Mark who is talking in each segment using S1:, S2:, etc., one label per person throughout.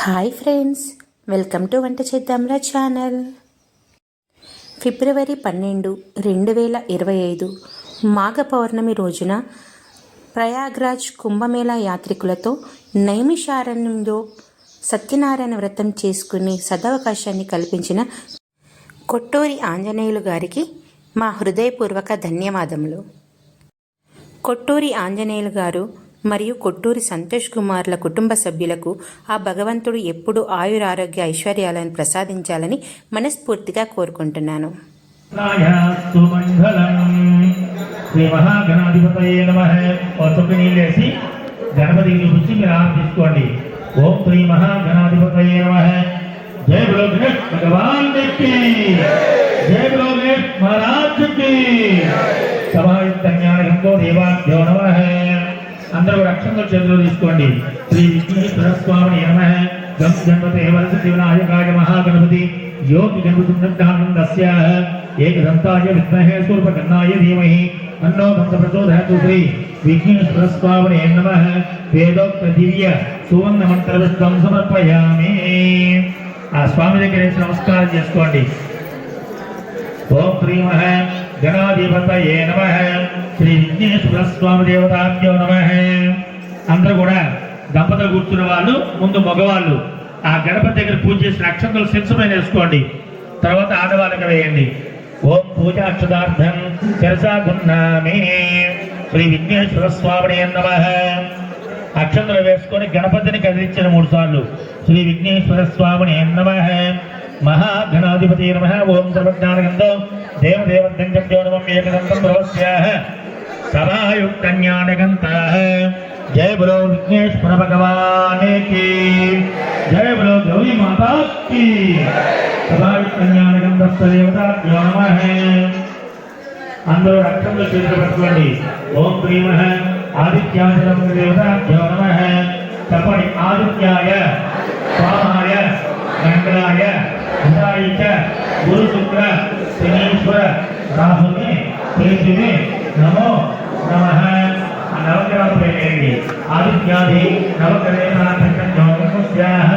S1: Hi friends welcome to వంట చేద్దాంరా channel. ఫిబ్రవరి పన్నెండు రెండు వేల ఇరవై ఐదు మాఘ పౌర్ణమి రోజున ప్రయాగ్రాజ్ కుంభమేళా యాత్రికులతో నైమిషారణ్యంలో సత్యనారాయణ వ్రతం చేసుకునే సదవకాశాన్ని కల్పించిన కొట్టూరి ఆంజనేయులు గారికి మా హృదయపూర్వక ధన్యవాదములు. కొట్టూరి ఆంజనేయులు గారు మరియు కొట్టూరి సంతోష్ కుమార్ల కుటుంబ సభ్యులకు ఆ భగవంతుడు ఎప్పుడూ ఆయురారోగ్య ఐశ్వర్యాలను ప్రసాదించాలని మనస్ఫూర్తిగా కోరుకుంటున్నాను.
S2: చూపించి మీరు ఆమె తీసుకోండి ఓం శ్రీ నమ. జయ గణేష్ భగవాన్కి. జయ గణేష్ మహారాజ్కి. సభాయుక్త జ్ఞానంతో దేవాభ్యో అందరూ రక్షణ చేతులు తీసుకోండి. శ్రీ విఘ్నేశ్వర స్వామి నమ. గం గణపతే వరస మహాగణపతి. యోగి గణపతిదస్య ఏకదంతాయ విద్మహే సూర్పకర్ణాయ ధీమహి. అన్నో భక్త ప్రచోదయతు శ్రీ విఘ్నేశ్వర స్వామినే నమ. వేదోక్త దివ్య సువర్ణ మంత్ర సమర్పయామి. ఆ స్వామి దగ్గర నమస్కారం చేసుకోండి. ఓం శ్రీమహ గణాధిపతయే నమ శ్రీ విఘ్నేశ్వర స్వామి దేవతాభ్యో నమ అందరూ కూడా దంపతులు కూర్చున్న వాళ్ళు ముందు మగవాళ్ళు. ఆ గణపతి దగ్గర పూజ చేసిన అక్షంతలు శిరసమైన వేసుకోండి. తర్వాత ఆడవాళ్ళకి వేయండి. ఓం పూజాక్షదార్థం శిరసా గున్నామి. శ్రీ విఘ్నేశ్వర స్వామిని నమ. అక్షంతలు వేసుకొని గణపతిని కదిలించిన మూడు సార్లు. శ్రీ విఘ్నేశ్వర స్వామిని నమ. మహాగణాధిపతి నమ. ఓం సర్వజ్ఞానగంధం దేవదేవద్దంజో నమం ఏకదంతం భవస్యాహ సభాయుక్త జ్ఞానగంతాః జయ బలో విఘ్నేశ్వర భగవానే కి. జయ బలో గౌరీ మాతా కి. సభాయుక్త జ్ఞానగంధస్థ దేవతాభ్యో నమః. అందరూ రక్తంలో చేతులు పట్టుకోండి. ఓం ప్రీమ ఆదిత్యాయ దేవతాభ్యో నమః. చెప్పండి ఆదిత్యాయ స్వామాయ మంగళాయ బుధాయ చ గురు శుక్ర శనీశ్వర రాహుని కేతుని నమో నమ నవగ్రహ నవగ్రహాలు పెట్టండి ఆదిత్యాది నవగ్రహస్యాహ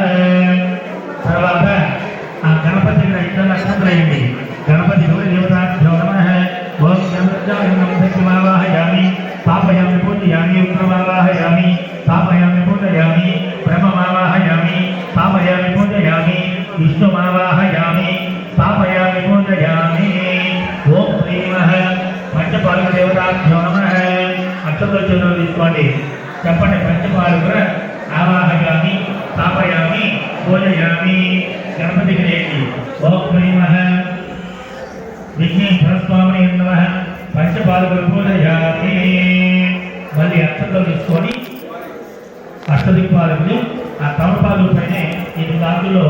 S2: అక్షతుల చేతులు తీసుకోండి. చెప్పండి పంచపాలకుల ఆవాహయామి స్థాపయామి పూజయామి గణపతి లేండి ఓం శ్రీమః విఘ్నేశ్వర స్వామి నమ. పంచపాలకులు పూజయామి మళ్ళీ అక్షతలు తీసుకొని అష్టదిక్పాలకులు ఆ తమపాలు పైనే ఈ దాంట్లో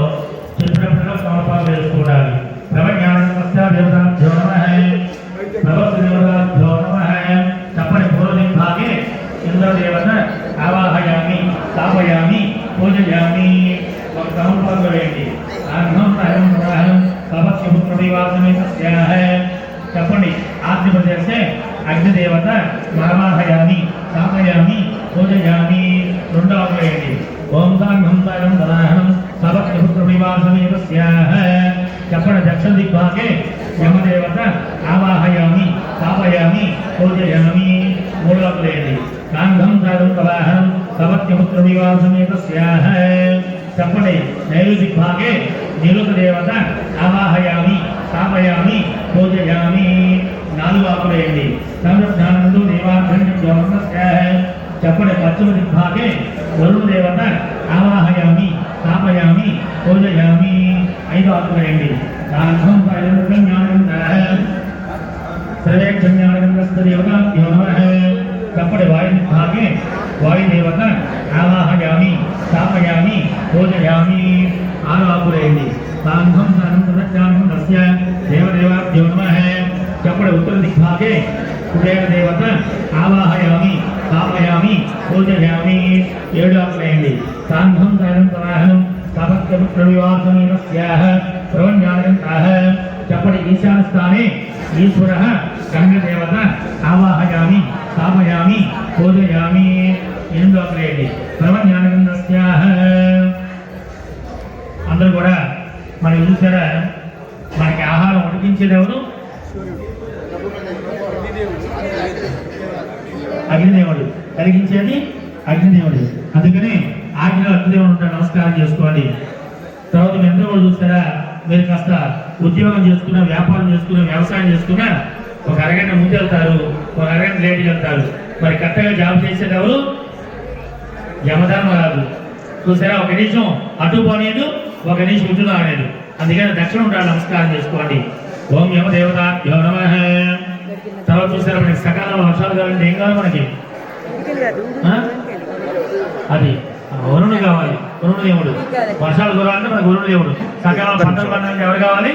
S2: చెప్పినట్టుగా తమపాలు వేసుకోవడాలి ప్రవజ్ఞానమస్య దేవతాభ్యో నమ. భగవత్ దేవతాభ్యో నమ చెప్పని పూర్వదిగ్భాగే ఇంద్రదేవత ఆవాహయామి స్థాపయామి పూజయామి. ఒక తమలపాలు వేయండి. అర్హం అహం అహం భవత్యపుత్రవివాసమేతస్యాహ చెప్పండి. ఆత్మపదేశే అగ్నిదేవత మరమాహయామి స్థాపయామి పూజయామి. రెండవ వేయండి. ఓం సాంఘం సాయం దదాహం భవత్యపుత్రవివాసమేతస్యాహ చెప్పండి. దక్షిణ దిగ్భాగే యమదేవత ఆవాహయామి స్థాపయామి పూజయామి. మూడవ వేయండి. సాంఘం సాయం దదాహం భవత్యపుత్రవివాసమేతస్యాహ చెప్పండి నైరుతి భాగే నిరుత దేవత ఆవాహయామి స్థాపయామి పూజయామి నాలుగు ఆకులేయండి సంరక్షణందు దేవాభ్యంగా చెప్పండి పశ్చిమ దిగ్భాగే వరుణ దేవత ఆవాహయామి స్థాపయామి పూజయామి ఐదు ఆకులేయండి సాధం సర్వేక్షణ్యానందస్తదేవతాభ్యో నమః చెప్పండి వాయు దిగ్భాగే వాయుదేవత ఆవాహయామి స్థాపయామి పూజయామి ఆనాపురేయండి సాంఘం సానం సదజ్ఞానం దస్య దేవదేవాభ్యో నమః. చెప్పడ ఉత్తర దిగ్భాగే కుబేర దేవత ఆవాహయామి స్థాపయామి పూజయామి ఏడు ఆపురేయండి సాంఘం సానం సదాహం స్థాపత్యపుత్రవివాసమేనస్యాహ ప్రవణ్యానంతాః చెప్పండి ఈశాన స్థానే ఈశ్వర గంగదేవత ఆవాహయామి స్థాపయామి పూజయామి ఎనిమిదో ప్రేటి ప్రవజ్ఞానందస్యాహ అందరూ కూడా మనకి చూసారా? మనకి ఆహారం ఉడికించేది ఎవరు? అగ్నిదేవుడు. కలిగించేది అగ్నిదేవుడు. అందుకని ఆజ్ఞలో అగ్నిదేవుడు ఉంటాడు. నమస్కారం చేసుకోండి. తర్వాత మీ అందరూ కూడా చూస్తారా మీరు కాస్త ఉద్యోగం చేసుకున్నా వ్యాపారం చేసుకున్నా వ్యవసాయం చేసుకున్నా ఒక అరగంట ముందు వెళ్తారు. ఒక అరగంట లేట్ వెళ్తారు. మరి కరెక్ట్గా జాబ్ చేసేది ఎవరు? యమధర్మరాజు చూసారా? ఒక నిమిషం అటు పోనీదు ఒక నిమిషం ఇటు రానేదు అందుకని దక్షిణ ఉండాలి నమస్కారం చేసుకోండి. ఓం యమదేవత యో నమ. తర్వాత చూసారా మనకి సకాలంలో వర్షాలు కావాలంటే ఏం కావాలి మనకి? అది వరుణుడు కావాలి. వరుణ దేవుడు. వర్షాలు కురవాలంటే మనకు వరుణ దేవుడు. సకాలం పంటలు పండాలంటే ఎవరు కావాలి?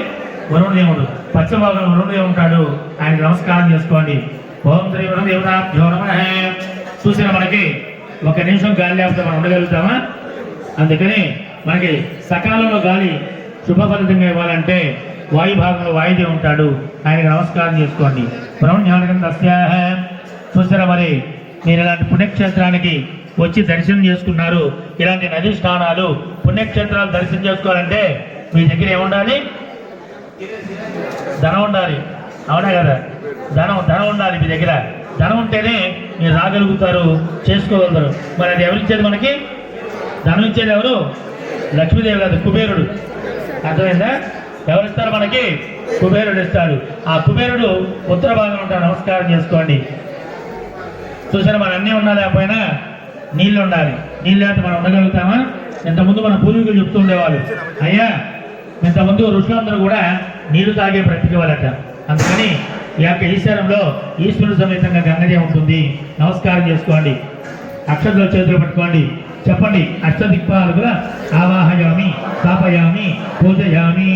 S2: వరుణ దేవుడు. పశ్చిమ భాగంలో వరుణ దేవుడు ఉంటాడు. ఆయన నమస్కారం చేసుకోండి. ఓం శ్రీ వరుణ దేవత యో నమ. చూసిన మనకి? ఒక నిమిషం గాలి లేకపోతే మనం ఉండగలుగుతామా? అందుకని మనకి సకాలంలో గాలి శుభఫలితంగా ఇవ్వాలంటే వాయు భాగంలో వాయుదేవి ఉంటాడు. ఆయనకి నమస్కారం చేసుకోండి. బ్రహ్మజ్ఞానకం తస్యాహ. చూసారా మరి? మీరు ఇలాంటి పుణ్యక్షేత్రానికి వచ్చి దర్శనం చేసుకున్నారు. ఇలాంటి నదీ స్నానాలు పుణ్యక్షేత్రాలు దర్శనం చేసుకోవాలంటే మీ దగ్గర ఏముండాలి? ధనం ఉండాలి. అవునా కదా? ధనం ధనం ఉండాలి మీ దగ్గర. ధనం ఉంటేనే మీరు రాగలుగుతారు చేసుకోగలుగుతారు. మరి అది ఎవరిచ్చేది మనకి? ధనం ఇచ్చేది ఎవరు? లక్ష్మీదేవి కాదు కుబేరుడు. అర్థమైందా? ఎవరిస్తారు మనకి? కుబేరుడు ఇస్తాడు. ఆ కుబేరుడు ఉత్తర భాగం ఉంటాడు. నమస్కారం చేసుకోండి. చూసారా మన అన్నీ ఉన్నా లేకపోయినా నీళ్ళు ఉండాలి. నీళ్ళు లేకపోతే మనం ఉండగలుగుతామా? ఇంతకుముందు మన పూర్వీకులు చెప్తూ ఉండేవాళ్ళు. అయ్యా ఇంతకుముందు ఋషులందరూ కూడా నీళ్ళు తాగే బ్రతికేవాళ్ళట అందుకని యొక్క ఈశ్వరంలో ఈశ్వరుడు సమేతంగా గంగజే ఉంటుంది. నమస్కారం చేసుకోండి. అక్షరాలు చేతులు పట్టుకోండి. చెప్పండి అష్టదిక్పాలు ఆవాహయామి స్థాపయామి పూజయామి.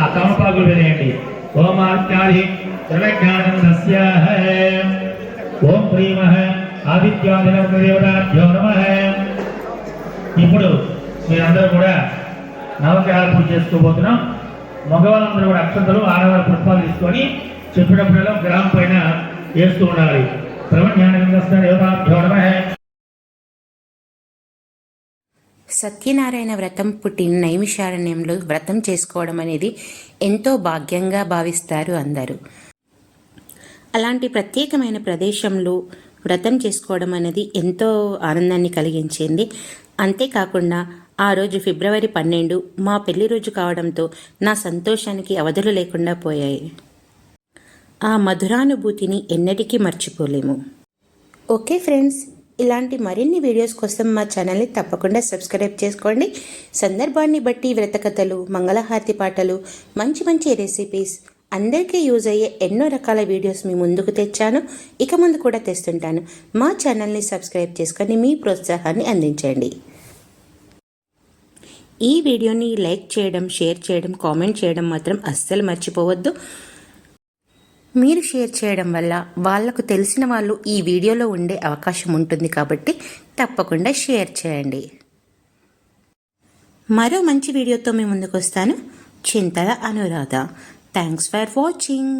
S2: ఆ తమపాకులు వేయండి ఓమాత్యాది త్రివిజ్ఞానందస్య ఓం ప్రీమ ఆదిత్యాదినదేవతాభ్యో నమ. ఇప్పుడు మీరందరూ కూడా నవగ్రహాలు పూజ చేసుకోబోతున్నాం. మగవాళ్ళందరూ కూడా అక్షంతలు ఆడవాళ్ళ పుష్పాలు తీసుకొని చెప్పినప్పుడల్లా గ్రహం పైన వేస్తూ ఉండాలి.
S1: సత్యనారాయణ వ్రతం పుట్టిన నైమిషారణ్యంలో వ్రతం చేసుకోవడం అనేది ఎంతో భాగ్యంగా భావిస్తారు అందరూ. అలాంటి ప్రత్యేకమైన ప్రదేశంలో వ్రతం చేసుకోవడం అనేది ఎంతో ఆనందాన్ని కలిగించింది. అంతేకాకుండా ఆ రోజు ఫిబ్రవరి పన్నెండు మా పెళ్ళి రోజు కావడంతో నా సంతోషానికి అవధులు లేకుండా పోయాయి. ఆ మధురానుభూతిని ఎన్నటికీ మర్చిపోలేము. ఓకే ఫ్రెండ్స్ ఇలాంటి మరిన్ని వీడియోస్ కోసం మా ఛానల్ని తప్పకుండా సబ్స్క్రైబ్ చేసుకోండి. సందర్భాన్ని బట్టి వ్రతకథలు మంగళహారతి పాటలు మంచి మంచి రెసిపీస్ అందరికీ యూజ్ అయ్యే ఎన్నో రకాల వీడియోస్ మీ ముందుకు తెచ్చాను. ఇక ముందు కూడా తెస్తుంటాను. మా ఛానల్ని సబ్స్క్రైబ్ చేసుకొని మీ ప్రోత్సాహాన్ని అందించండి. ఈ వీడియోని లైక్ చేయడం షేర్ చేయడం కామెంట్ చేయడం మాత్రం అస్సలు మర్చిపోవద్దు. మీరు షేర్ చేయడం వల్ల వాళ్ళకు తెలిసిన వాళ్ళు ఈ వీడియోలో ఉండే అవకాశం ఉంటుంది కాబట్టి తప్పకుండా షేర్ చేయండి. మరో మంచి వీడియోతో మీ ముందుకు వస్తాను Chintala Anuradha. Thanks for watching